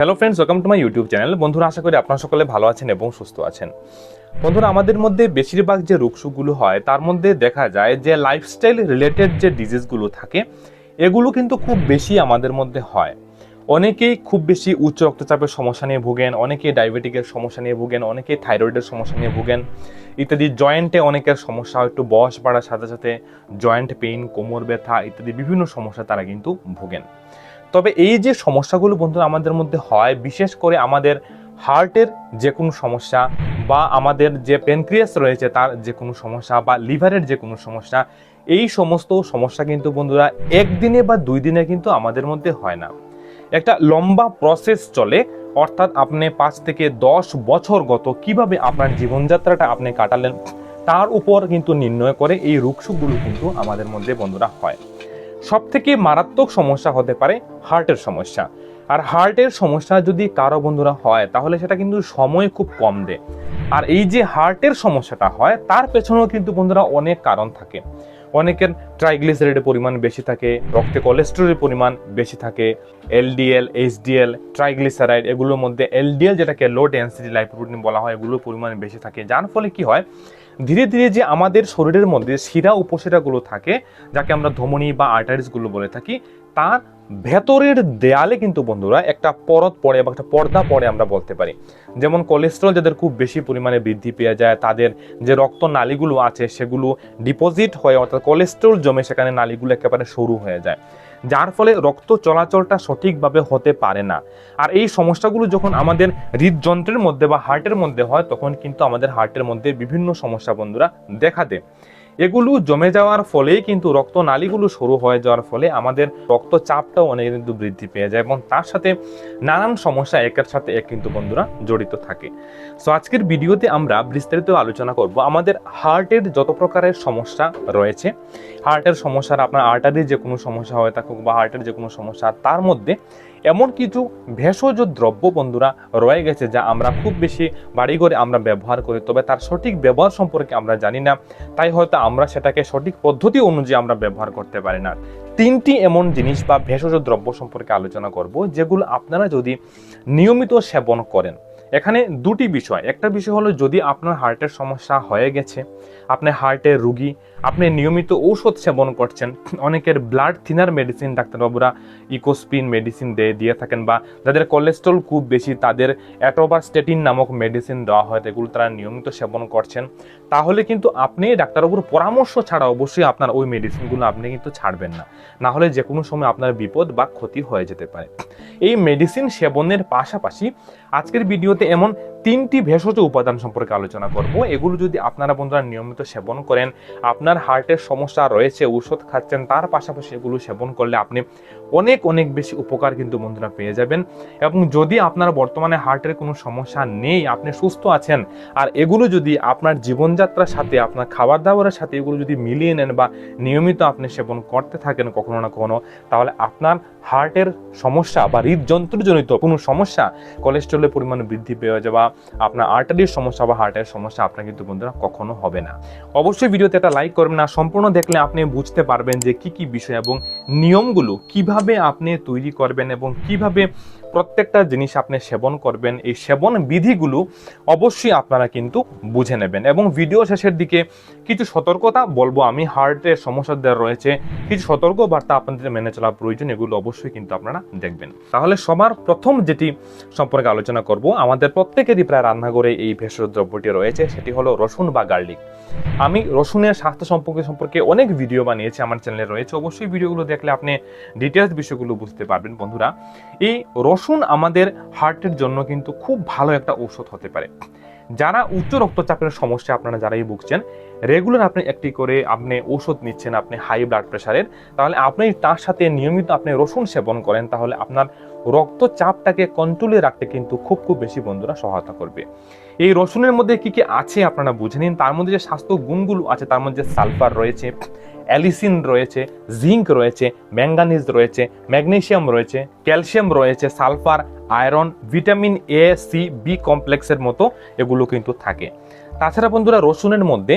Hello friends welcome to my YouTube channel বন্ধুরা, আশা করি আপনারা সকলে ভালো আছেন এবং সুস্থ আছেন। বন্ধুরা, আমাদের মধ্যে বেশিরভাগ যে রোগসুখগুলো হয়, তার মধ্যে দেখা যায় যে লাইফস্টাইল রিলেটেড যে ডিজিজগুলো থাকে, এগুলো কিন্তু খুব বেশি আমাদের মধ্যে হয়। অনেকেই খুব বেশি উচ্চ রক্তচাপের সমস্যা নিয়ে ভুগেন, অনেকেই ডায়াবেটিকের সমস্যা নিয়ে ভুগেন, অনেকেই থাইরয়েডের সমস্যা নিয়ে ভুগেন, ইত্যাদি। জয়েন্টে অনেকের সমস্যা হয়, একটু বয়স বাড়ার সাথে সাথে জয়েন্ট পেইন কোমর ব্যথা, ইত্যাদি বিভিন্ন সমস্যা তারা কিন্তু ভুগেন। তবে এই যে সমস্যাগুলো বন্ধুরা আমাদের মধ্যে হয়, বিশেষ করে আমাদের হার্টের যে কোনো সমস্যা বা আমাদের যে পেনক্রিয়াস রয়েছে তার যে কোনো সমস্যা বা লিভারের যে কোনো সমস্যা, এই সমস্ত সমস্যা কিন্তু বন্ধুরা একদিনে বা দুই দিনে কিন্তু আমাদের মধ্যে হয় না। একটা লম্বা প্রসেস চলে, অর্থাৎ আপনি পাঁচ থেকে দশ বছর গত কীভাবে আপনার জীবনযাত্রাটা আপনি কাটালেন, তার উপর কিন্তু নির্ণয় করে এই রোগসুখগুলো কিন্তু আমাদের মধ্যে বন্ধুরা হয়। সব থেকে মারাত্মক সমস্যা হতে পারে হার্টের সমস্যা। আর হার্টের সমস্যা যদি কারও বন্ধুরা হয়, তাহলে সেটা কিন্তু সময় খুব কম দেয় আর এই যে হার্টের সমস্যাটা হয়, তার পেছনেও কিন্তু বন্ধুরা অনেক কারণ থাকে। অনেকের ট্রাইগ্লিসারাইডের পরিমাণ বেশি থাকে, রক্তে কোলেস্টেরলের পরিমাণ বেশি থাকে, এলডিএল, এইচডিএল, ট্রাইগ্লিসারাইড এগুলোর মধ্যে এলডিএল যেটাকে লো ডেন্সিটি লাইপোপ্রোটিন বলা হয়, এগুলোর পরিমাণ বেশি থাকে। যার ফলে কি হয় ধীরে ধীরে যে আমাদের শরীরের মধ্যে শিরা উপশিরাগুলো থাকে, যাকে আমরা ধমনী বা আর্টারিসগুলো বলে থাকি, তার ভেতরের দেয়ালে কিন্তু বন্ধুরা একটা পরত পড়ে বা একটা পর্দা পড়ে আমরা বলতে পারি। যেমন কোলেস্ট্রল যাদের খুব বেশি পরিমাণে বৃদ্ধি পেয়ে যায়, তাদের যে রক্ত নালীগুলো আছে, সেগুলো ডিপোজিট হয়ে, অর্থাৎ কোলেস্ট্রল জমে সেখানে নালীগুলো একেবারে সরু হয়ে যায়। যার ফলে রক্ত চলাচলটা সঠিকভাবে হতে পারে না। আর এই সমস্যাগুলো যখন আমাদের হৃদযন্ত্রের মধ্যে বা হার্টের মধ্যে হয়, তখন কিন্তু আমাদের হার্টের মধ্যে বিভিন্ন সমস্যা বন্ধুরা দেখা দেয়। এগুলো জমে যাওয়ার ফলেই কিন্তু রক্ত নালীগুলো সরু হয়ে যাওয়ার ফলে আমাদের রক্তচাপটাও অনেক কিন্তু বৃদ্ধি পেয়ে যায় এবং তার সাথে নানান সমস্যা একের সাথে এক কিন্তু বন্ধুরা জড়িত থাকে। সো আজকের ভিডিওতে আমরা বিস্তারিত আলোচনা করব আমাদের হার্টের যত প্রকারের সমস্যা রয়েছে। হার্টের সমস্যার আপনার আর্টারির যে কোনো সমস্যা হয়ে থাকুক বা হার্টের যে কোনো সমস্যা, তার মধ্যে এমন কিছু ভেষজ দ্রব্য বন্ধুরা রয়ে গেছে যা আমরা খুব বেশি বাড়িঘরে আমরা ব্যবহার করি, তবে তার সঠিক ব্যবহার সম্পর্কে আমরা জানি না। তাই হয়তো আমরা সেটাকে সঠিক পদ্ধতি অনুযায়ী আমরা ব্যবহার করতে পারি না। তিনটি এমন জিনিস বা ভেষজ দ্রব্য সম্পর্কে আলোচনা করব, যেগুলো আপনারা যদি নিয়মিত সেবন করেন। এখানে দুটি বিষয়। একটা বিষয় হলো, যদি আপনার হার্টের সমস্যা হয়ে গেছে, আপনি হার্টের রুগী, আপনি নিয়মিত ঔষধ সেবন করছেন, অনেকের ব্লাড থিনার মেডিসিন ডাক্তারবাবুরা ইকোস্পিন মেডিসিন দিয়ে দিয়ে থাকেন বা যাদের কোলেস্ট্রল খুব বেশি, তাদের অ্যাটোবাস্টেটিন নামক মেডিসিন দেওয়া হয়, এগুলো তারা নিয়মিত সেবন করছেন। তাহলে কিন্তু আপনি ডাক্তারবাবুর পরামর্শ ছাড়া অবশ্যই আপনার ওই মেডিসিনগুলো আপনি কিন্তু ছাড়বেন না। না হলে যে কোনো সময় আপনার বিপদ বা ক্ষতি হয়ে যেতে পারে। এই মেডিসিন সেবনের পাশাপাশি আজকের ভিডিওতে এমন তিনটি ভেষজ উপাদান সম্পর্কে আলোচনা করব। এগুলো যদি আপনারা বন্ধুরা নিয়মিত সেবন করেন, আপনার হার্টের সমস্যা রয়েছে, ঔষধ খাচ্ছেন, তার পাশাপাশি এগুলো সেবন করলে আপনি অনেক অনেক বেশি উপকার কিন্তু বন্ধুরা পেয়ে যাবেন। এবং যদি আপনার বর্তমানে হার্টের কোনো সমস্যা নেই, আপনি সুস্থ আছেন, আর এগুলো যদি আপনার জীবনযাত্রার সাথে, আপনার খাবার দাবারের সাথে এগুলো যদি মিলিয়ে নেন বা নিয়মিত আপনি সেবন করতে থাকেন কখনো না কখনো, তাহলে আপনার হার্টের সমস্যা বা হৃদযন্ত্রজনিত কোনো সমস্যা কোলেস্ট্রলের পরিমাণ বৃদ্ধি পেয়ে যাওয়া আপনার আর্টারির সমস্যা বা হার্টের সমস্যা আপনার কিন্তু বন্ধুরা কখনো হবে না। অবশ্যই ভিডিওতে এটা লাইক করবেন না সম্পূর্ণ দেখলে আপনি বুঝতে পারবেন যে কি কি বিষয় এবং নিয়মগুলো কীভাবে আপনি তৈরি করবেন এবং কীভাবে প্রত্যেকটা জিনিস আপনি সেবন করবেন, এই সেবন বিধিগুলো অবশ্যই আপনারা কিন্তু বুঝে নেবেন। এবং ভিডিও শেষের দিকে কিছু সতর্কতা বলব আমি, হার্টের সমস্যা দেওয়া রয়েছে, কিছু সতর্ক বার্তা আপনাদের মেনে চলা প্রয়োজন, এগুলো অবশ্যই কিন্তু আপনারা দেখবেন। তাহলে সবার প্রথম যেটি সম্পর্কে আলোচনা করব, আমাদের প্রত্যেকেরই প্রায় রান্নাঘরে এই ভেষজ দ্রব্যটি রয়েছে, সেটি হলো রসুন বা গার্লিক। আমি রসুনের স্বাস্থ্য সম্পর্কে সম্পর্কে অনেক ভিডিও বানিয়েছি, আমার চ্যানেলে রয়েছে, অবশ্যই ভিডিওগুলো দেখলে আপনি ডিটেলস বিষয়গুলো বুঝতে পারবেন বন্ধুরা। এই রসুন আমাদের হার্টের জন্য কিন্তু খুব ভালো একটা ঔষধ হতে পারে। যারা উচ্চ রক্তচাপের সমস্যা আপনারা যারাই ভুগছেন রেগুলার আপনি একটি করে আপনি ওষুধ নিচ্ছেন আপনি হাই ব্লাড প্রেশারের তাহলে আপনি তার সাথে নিয়মিত আপনি রসুন সেবন করেন, তাহলে আপনার রক্তচাপটাকে কন্ট্রোলে রাখতে কিন্তু খুব খুব বেশি বন্ধুরা সহায়তা করবে। এই রসুনের মধ্যে কি কি আছে আপনারা বুঝে নিন, তার মধ্যে যে স্বাস্থ্য গুণগুলো আছে, তার মধ্যে সালফার রয়েছে অ্যালিসিন রয়েছে, জিঙ্ক রয়েছে, ম্যাঙ্গানিজ রয়েছে, ম্যাগনেশিয়াম রয়েছে, ক্যালসিয়াম রয়েছে, sulphur, iron, vitamin A, C, B কমপ্লেক্সের মতো এগুলো কিন্তু থাকে। তাছাড়া বন্ধুরা রসুনের মধ্যে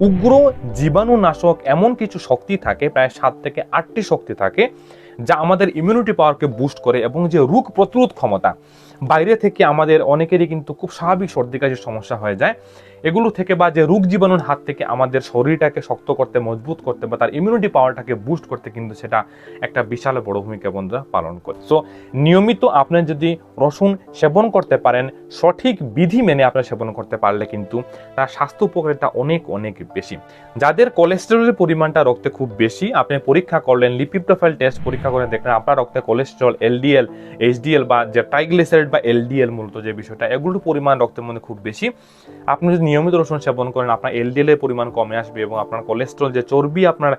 উগ্র জীবাণুনাশক এমন কিছু শক্তি থাকে, প্রায় সাত থেকে আটটি শক্তি থাকে, যা আমাদের ইমিউনিটি পাওয়ারকে বুস্ট করে এবং যে রোগ প্রতিরোধ ক্ষমতা। বাইরে থেকে আমাদের অনেকেরই কিন্তু খুব স্বাভাবিক সর্দি কাশির সমস্যা হয়ে যায়। এগুলো থেকে বা যে রোগ জীবাণুর হাত থেকে আমাদের শরীরটাকে শক্ত করতে, মজবুত করতে বা তার ইমিউনিটি পাওয়ারটাকে বুস্ট করতে কিন্তু সেটা একটা বিশাল বড় ভূমিকা বন্ধুরা পালন করে। সো নিয়মিত আপনি যদি রসুন সেবন করতে পারেন, সঠিক বিধি মেনে আপনার সেবন করতে পারলে কিন্তু তার স্বাস্থ্য উপকারিতা অনেক অনেক বেশি। যাদের কোলেস্টেরলের পরিমাণটা রক্তে খুব বেশি, আপনি পরীক্ষা করলেন লিপিড প্রোফাইল টেস্ট পরীক্ষা করে দেখলেন, আপনার রক্তে কোলেস্টেরল এলডিএল এইচডিএল বা যে ট্রাইগ্লিসারাইড বা এলডিএল মূলত যে বিষয়টা, এগুলোর পরিমাণ রক্তের মধ্যে খুব বেশি। আপনি যদি নিয়মিত রসুন সেবন করেন, আপনার এলডিএল এর পরিমাণ কমে আসবে এবং আপনার কোলেস্টেরল যে চর্বি আপনার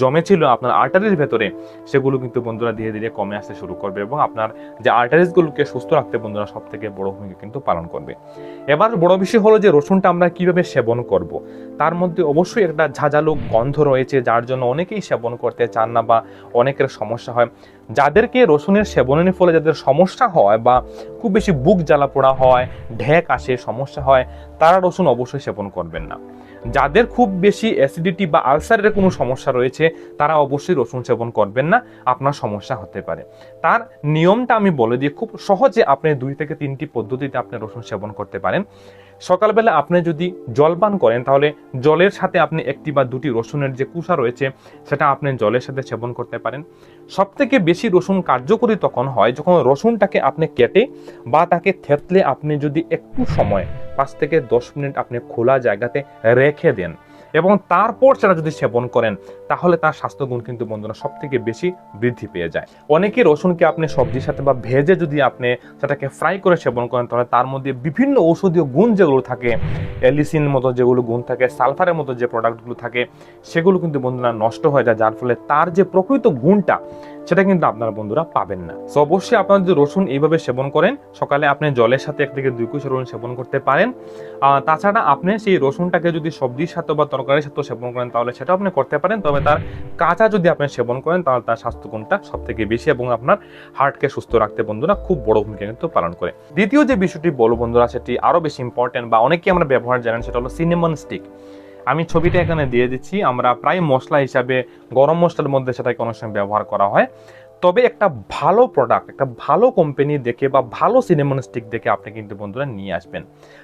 জমে ছিল আপনার আর্টারির ভেতরে, সেগুলো কিন্তু বন্ধুরা ধীরে ধীরে কমে আসতে শুরু করবে এবং আপনার যে আর্টারিজগুলোকে সুস্থ রাখতে বন্ধুরা সব থেকে বড় ভূমিকা কিন্তু পালন করবে। এবার বড় বিষয় হলো যে রসুনটা আমরা কীভাবে সেবন করব। তার মধ্যে অবশ্যই একটা ঝাঁঝালো গন্ধ রয়েছে, যার জন্য অনেকেই সেবন করতে চান না বা অনেকের সমস্যা হয়। যাদেরকে রসুনের সেবনের ফলে যাদের সমস্যা হয় বা খুব বেশি বুক জ্বালা পোড়া হয়, ঢেক আসে, সমস্যা হয়, তারা রসুন অবশ্যই সেবন করবেন না। যাদের খুব বেশি অ্যাসিডিটি বা আলসারের কোনো সমস্যা রয়েছে, তারা অবশ্যই রসুন সেবন করবেন না, আপনার সমস্যা হতে পারে। তার নিয়মটা আমি বলে দিই, খুব সহজে আপনি দুই থেকে তিনটি পদ্ধতিতে আপনি রসুন সেবন করতে পারেন। সকালবেলা আপনি যদি জল পান করেন, তাহলে জলের সাথে আপনি একটি বা দুটি রসুনের যে কুষা রয়েছে, সেটা আপনি জলের সাথে সেবন করতে পারেন। সব থেকে বেশি রসুন কার্যকরী তখন হয় যখন রসুনটাকে আপনি কেটে বা তাকে থেতলে আপনি যদি একটু সময়, পাঁচ থেকে দশ মিনিট আপনি খোলা জায়গাতে রেখে দেন। এবং তারপর সেটা যদি সেবন করেন, তাহলে তার স্বাস্থ্যগুণ কিন্তু বন্ধুরা সব থেকে বেশি বৃদ্ধি পেয়ে যায়। অনেকে রসুনকে আপনি সবজির সাথে বা ভেজে যদি আপনি সেটাকে ফ্রাই করে সেবন করেন, তাহলে তার মধ্যে বিভিন্ন ঔষধীয় গুণ যেগুলো থাকে, এলিসিন মতো যেগুলো গুণ থাকে, সালফারের মতো যে প্রোডাক্টগুলো থাকে, সেগুলো কিন্তু বন্ধুরা নষ্ট হয়ে যায়, যার ফলে তার যে প্রকৃত গুণটা সেটা কিন্তু আপনারা বন্ধুরা পাবেন না। তো অবশ্যই আপনারা যদি রসুন এইভাবে সেবন করেন, সকালে আপনি জলের সাথে এক থেকে দুই কুচি রসুন সেবন করতে পারেন। তাছাড়া আপনি সেই রসুনটাকে যদি সবজির সাথে বা তরকারির সাথে সেবন করেন, তাহলে সেটাও আপনি করতে পারেন। তবে তার কাঁচা যদি আপনি সেবন করেন, তাহলে তার স্বাস্থ্যগুণটা সব থেকে বেশি এবং আপনার হার্টকে সুস্থ রাখতে বন্ধুরা খুব বড় ভূমিকা কিন্তু পালন করে। দ্বিতীয় যে বিষয়টি বলো বন্ধুরা, সেটি আরও বেশি ইম্পর্টেন্ট বা অনেকেই আমরা ব্যবহার জানেন, সেটা হলো সিনেমন স্টিক আমি ছবিটা এখানে দিয়ে দিচ্ছি। আমরা প্রায় মশলা হিসাবে, গরম মশলার মধ্যে সেটাকে অনেক সময় ব্যবহার করা হয়। তবে একটা ভালো প্রোডাক্ট একটা ভালো কোম্পানি দেখে বা ভালো সিনেমন স্টিক দেখে আপনি কিন্তু বন্ধুরা নিয়ে আসবেন।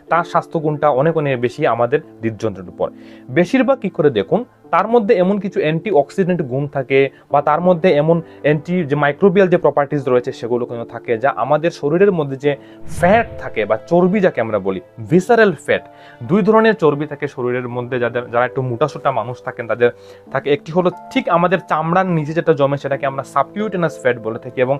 তার স্বাস্থ্যগুণটা অনেক অনেক বেশি আমাদের হৃদযন্ত্রের উপর। বেশিরভাগ কি করে দেখুন তার মধ্যে এমন কিছু অ্যান্টি অক্সিডেন্ট গুণ থাকে বা তার মধ্যে এমন অ্যান্টি যে মাইক্রোবিয়াল যে প্রপার্টিস রয়েছে সেগুলো কিন্তু থাকে যা আমাদের শরীরের মধ্যে যে ফ্যাট থাকে বা চর্বি যাকে আমরা বলি ভিসারেল ফ্যাট দুই ধরনের চর্বি থাকে শরীরের মধ্যে যাদের, যারা একটু মোটাসোটা মানুষ থাকেন, তাদের থাকে। একটি হলো ঠিক আমাদের চামড়ার নিচে যেটা জমে সেটাকে আমরা সাবকিউটেনাস ফ্যাট বলে থাকি এবং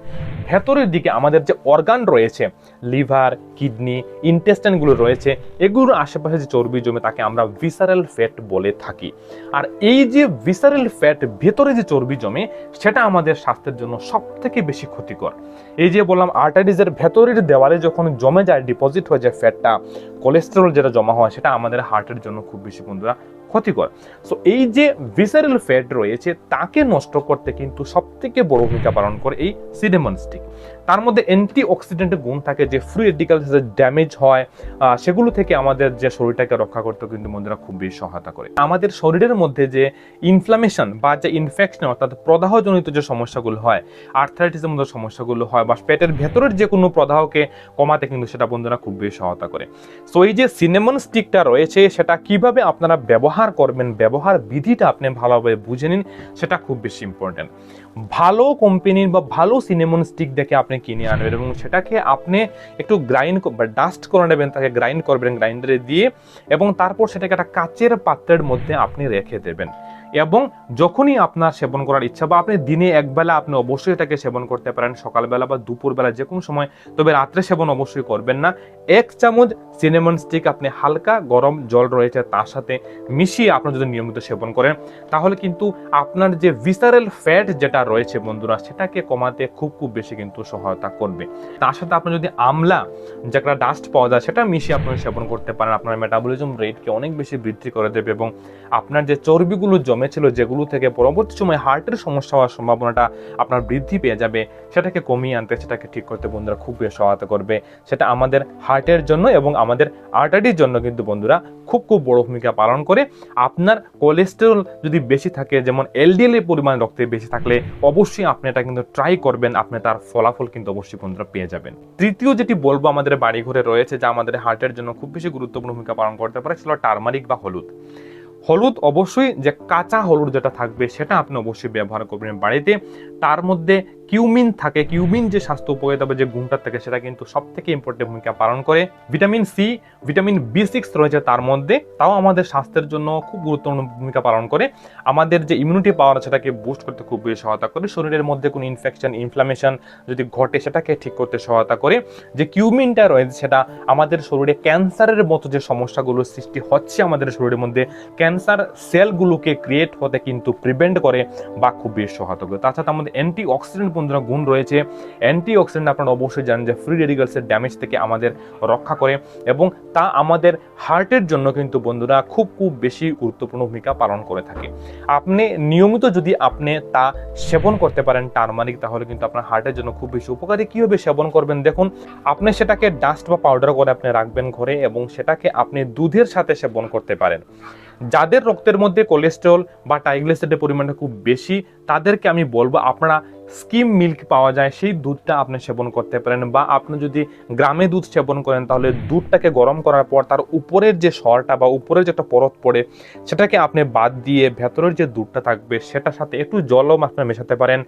ভেতরের দিকে আমাদের যে অর্গান রয়েছে লিভার কিডনি ইন্টেস্টাইনগুলো রয়েছে, এগুলোর আশেপাশে যে চর্বি জমে তাকে আমরা ভিসারেল ফ্যাট বলে থাকি। আর এই যে ভিসারেল ফ্যাট ভেতরে যে চর্বি জমে, সেটা আমাদের স্বাস্থ্যের জন্য সব থেকে বেশি ক্ষতিকর। এই যে বললাম আর্টারিজের ভেতরের দেওয়ালে যখন জমে যায় ডিপোজিট হয়ে যায় ফ্যাটটা কোলেস্টেরল যেটা জমা হয়, সেটা আমাদের হার্টের জন্য খুব বেশি বন্ধুরা ক্ষতিকর। সো এই যে ভিসারেল ফ্যাট রয়েছে, তাকে নষ্ট করতে কিন্তু সব থেকে বড় ভূমিকা পালন করে এই সিনেমন স্টিক তার মধ্যে অ্যান্টি অক্সিডেন্টের গুণ থাকে, যে ফ্রি রেডিকাল ড্যামেজ হয় সেগুলো থেকে আমাদের যে শরীরটাকে রক্ষা করতে কিন্তু বন্ধুরা খুব বেশি সহায়তা করে। আমাদের শরীরের মধ্যে যে ইনফ্লামেশন বা যে ইনফেকশন অর্থাৎ প্রদাহজনিত যে সমস্যাগুলো হয় আর্থারাইটিসের মতো সমস্যাগুলো হয়, বা পেটের ভেতরের যে কোনো প্রদাহকে কমাতে কিন্তু সেটা বন্ধুরা খুব বেশি সহায়তা করে। সো এই যে সিনেমন স্টিকটা রয়েছে, সেটা কীভাবে আপনারা ব্যবহার করবেন, ব্যবহার বিধিটা আপনি ভালোভাবে বুঝে নিন, সেটা খুব বেশি ইম্পর্টেন্ট ভালো কোম্পানির বা ভালো সিনেমন স্টিক দেখে আপনি কিনে আনবেন এবং সেটাকে আপনি একটু গ্রাইন্ড ডাস্ট করে নেবেন, তাকে গ্রাইন্ড করবেন গ্রাইন্ডারে দিয়ে এবং তারপর সেটাকে একটা কাচের পাত্রের মধ্যে আপনি রেখে দেবেন। এবং যখনই আপনার সেবন করার ইচ্ছা, বা আপনি দিনে একবেলা আপনি অবশ্যই এটাকে সেবন করতে পারেন, সকালবেলা বা দুপুরবেলা যে কোনো সময়, তবে রাত্রে সেবন অবশ্যই করবেন না। এক চামচ সিনেমন স্টিক আপনি হালকা গরম জল রয়েছে তার সাথে মিশিয়ে আপনি যদি নিয়মিত সেবন করেন, তাহলে কিন্তু আপনার যে ভিসারেল ফ্যাট যেটা রয়েছে বন্ধুরা, সেটাকে কমাতে খুব খুব বেশি কিন্তু সহায়তা করবে। তার সাথে আপনি যদি আমলা যেটা ডাস্ট পাওয়া যায়, সেটা মিশিয়ে আপনি সেবন করতে পারেন। আপনার মেটাবলিজম রেটকে অনেক বেশি বৃদ্ধি করে দেবে এবং আপনার যে চর্বিগুলো জমে জমেছিল, যেগুলো থেকে পরবর্তী সময় হার্টের সমস্যা হওয়ার সম্ভাবনাটা আপনার বৃদ্ধি পেয়ে যাবে, সেটাকে কমিয়ে আনতে, সেটাকে ঠিক করতে বন্ধুরা খুব বেশি সহায়তা করবে। সেটা আমাদের হার্টের জন্য এবং আমাদের আর্টারির জন্য কিন্তু বন্ধুরা খুব খুব বড় ভূমিকা পালন করে। আপনার কোলেস্টেরল যদি বেশি থাকে, যেমন এলডিএল এর পরিমাণ রক্তে বেশি থাকলে অবশ্যই আপনি এটা কিন্তু ট্রাই করবেন, আপনি তার ফলাফল কিন্তু অবশ্যই বন্ধুরা পেয়ে যাবেন। তৃতীয় যেটি বলব আমাদের বাড়িঘরে রয়েছে, যা আমাদের হার্টের জন্য খুব বেশি গুরুত্বপূর্ণ ভূমিকা পালন করতে পারে, সেটা টার্মারিক বা হলুদ। হলুদ অবশ্যই যে কাঁচা হলুদ যেটা থাকবে সেটা আপনি অবশ্যই ব্যবহার করবেন বাড়িতে। তার মধ্যে কিউমিন থাকে, কিউমিন যে স্বাস্থ্য উপকারিতা বা যে গুণটা থাকে সেটা কিন্তু সব থেকে ইম্পর্টেন্ট ভূমিকা পালন করে। Vitamin C vitamin B six রয়েছে তার মধ্যে, তাও আমাদের স্বাস্থ্যের জন্য খুব গুরুত্বপূর্ণ ভূমিকা পালন করে। আমাদের যে ইমিউনিটি পাওয়ার সেটাকে বুস্ট করতে খুব বেশি সহায়তা করে। শরীরের মধ্যে কোনো ইনফেকশন ইনফ্লামেশন যদি ঘটে সেটাকে ঠিক করতে সহায়তা করে। যে কিউমিনটা রয়েছে সেটা আমাদের শরীরে ক্যান্সারের মতো যে সমস্যাগুলো সৃষ্টি হচ্ছে আমাদের শরীরের মধ্যে, ক্যান্সার সেলগুলোকে ক্রিয়েট হতে কিন্তু প্রিভেন্ট করে বা খুব বেশি সহায়তা করে। তাছাড়া আমাদের অ্যান্টি অক্সিডেন্ট বন্ধুরা গুণ রয়েছে। অ্যান্টি অক্সিডেন্ট আপনারা অবশ্যই জানেন যে ফ্রি রেডিকালসের ড্যামেজ থেকে আমাদের রক্ষা করে এবং তা আমাদের হার্টের জন্য কিন্তু বন্ধুরা খুব খুব বেশি গুরুত্বপূর্ণ ভূমিকা পালন করে থাকে। আপনি নিয়মিত যদি আপনি তা সেবন করতে পারেন টার্মারিক তাহলে কিন্তু আপনার হার্টের জন্য খুব বেশি উপকারী। কীভাবে সেবন করবেন? দেখুন, আপনি সেটাকে ডাস্ট বা পাউডার করে আপনি রাখবেন ঘরে এবং সেটাকে আপনি দুধের সাথে সেবন করতে পারেন। যাদের রক্তের মধ্যে কোলেস্ট্রল বা ট্রাইগ্লিসাইডের পরিমাণটা খুব বেশি, তাদেরকে আমি বলব, আপনারা স্কিম মিল্ক পাওয়া যায়, সেই দুধটা আপনি সেবন করতে পারেন বা আপনি যদি গ্রামে দুধ সেবন করেন, তাহলে দুধটাকে গরম করার পর তার উপরের যে সরটা বা উপরের যে একটা পরত পড়ে, সেটাকে আপনি বাদ দিয়ে ভেতরের যে দুধটা থাকবে, সেটার সাথে একটু জলও আপনি মেশাতে পারেন।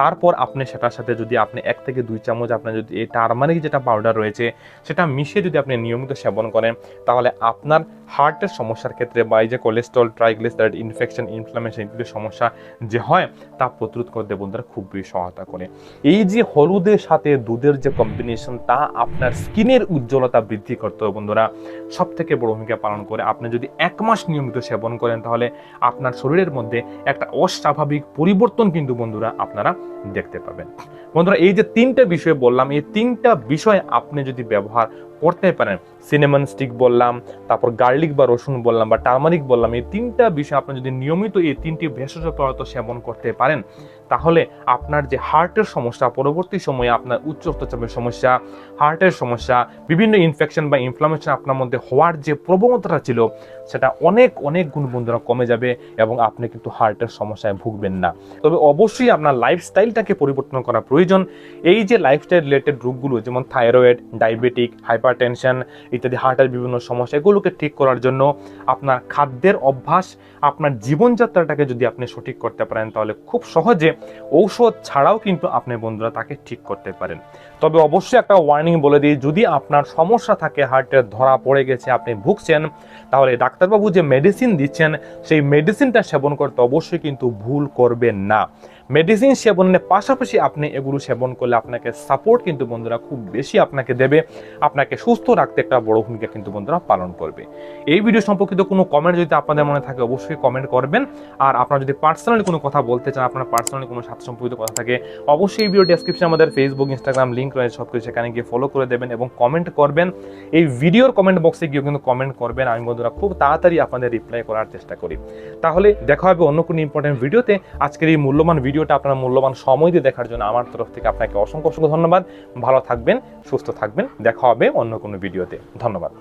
তারপর আপনি সেটার সাথে যদি আপনি এক থেকে দুই চামচ আপনার যদি এই টার্মারিক যেটা পাউডার রয়েছে, সেটা মিশিয়ে যদি আপনি নিয়মিত সেবন করেন, তাহলে আপনার হার্টের সমস্যার ক্ষেত্রে বা এই যে কোলেস্ট্রল ট্রাইগ্লিসারাইড ইনফেকশন ইনফ্লামেশন ইত্যাদি সমস্যা যে হয়, তা প্রতিরোধ করতে বন্ধুরা খুব বেশি সহায়তা করে। এই যে হলুদের সাথে দুধের যে কম্বিনেশন তা আপনার স্কিনের উজ্জ্বলতা বৃদ্ধি করতে হবে বন্ধুরা। সব থেকে বড় ভূমিকা পালন করে। আপনি যদি এক মাস নিয়মিত সেবন করেন, তাহলে আপনার শরীরের মধ্যে একটা অস্বাভাবিক পরিবর্তন কিন্তু বন্ধুরা আপনারা দেখতে পাবেন। বন্ধুরা, এই যে তিনটা বিষয় বললাম, এই তিনটা বিষয় আপনি যদি ব্যবহার করতে পারেন। সিনেমন স্টিক বললাম, তারপর গার্লিক বা রসুন বললাম বা টার্মারিক বললাম, এই তিনটা বিষয় আপনি যদি নিয়মিত এই তিনটি ভেষজ পদার্থ সেবন করতে পারেন, তাহলে আপনার যে হার্টের সমস্যা, পরবর্তী সময়ে আপনার উচ্চ রক্তচাপের সমস্যা হার্টের সমস্যা, বিভিন্ন ইনফেকশন বা ইনফ্লামেশন আপনার মধ্যে হওয়ার যে প্রবণতাটা ছিল, সেটা অনেক অনেক গুণ বন্ধুরা কমে যাবে এবং আপনি কিন্তু হার্টের সমস্যায় ভুগবেন না। তবে অবশ্যই আপনার লাইফস্টাইলটাকে পরিবর্তন করা প্রয়োজন। এই যে লাইফস্টাইল রিলেটেড রোগগুলো, যেমন থাইরয়েড ডায়াবেটিক হাইপার টেনশন ইত্যাদি হার্টের বিভিন্ন সমস্যা, এগুলোকে ঠিক করার জন্য আপনার খাদ্যের অভ্যাস, আপনার জীবনযাত্রাটাকে যদি আপনি সঠিক করতে পারেন, তাহলে খুব সহজে ঔষধ ছাড়াও কিন্তু আপনি বন্ধুরা তাকে ঠিক করতে পারেন। তবে অবশ্যই একটা ওয়ার্নিং বলে দিই, যদি আপনার সমস্যা থাকে হার্টের ধরা পড়ে গেছে, আপনি ভুগছেন, তাহলে ডাক্তারবাবু যে মেডিসিন দিচ্ছেন, সেই মেডিসিনটা সেবন করতে অবশ্যই কিন্তু ভুল করবেন না। মেডিসিন সেবনের পাশাপাশি আপনি এগুলো সেবন করলে আপনাকে সাপোর্ট কিন্তু বন্ধুরা খুব বেশি আপনাকে দেবে। আপনাকে সুস্থ রাখতে একটা বড় ভূমিকা কিন্তু বন্ধুরা পালন করবে। এই ভিডিও সম্পর্কিত কোনো কমেন্ট যদি আপনাদের মনে থাকে অবশ্যই কমেন্ট করবেন। আর আপনারা যদি পার্সোনালি কোনো কথা বলতে চান, আপনার পার্সোনালি কোনো সাথে সম্পর্কিত কথা থাকে, অবশ্যই এই ভিডিও ডেসক্রিপশনে আমাদের ফেসবুক ইনস্টাগ্রাম লিঙ্ক রয়েছে সব কিছু সেখানে গিয়ে ফলো করে দেবেন এবং কমেন্ট করবেন। এই ভিডিওর কমেন্ট বক্সে গিয়ে কিন্তু কমেন্ট করবেন। আমি বন্ধুরা খুব তাড়াতাড়ি আপনাদের রিপ্লাই করার চেষ্টা করি। তাহলে দেখা হবে অন্য কোনো ইম্পর্টেন্ট ভিডিওতে আজকের এই মূল্যবান ভিডিওটা আপনার মূল্যবান সময় দিয়ে দেখার জন্য আমার তরফ থেকে আপনাকে অসংখ্য অসংখ্য ধন্যবাদ। ভালো থাকবেন, সুস্থ থাকবেন। দেখা হবে অন্য কোনো ভিডিওতে। ধন্যবাদ।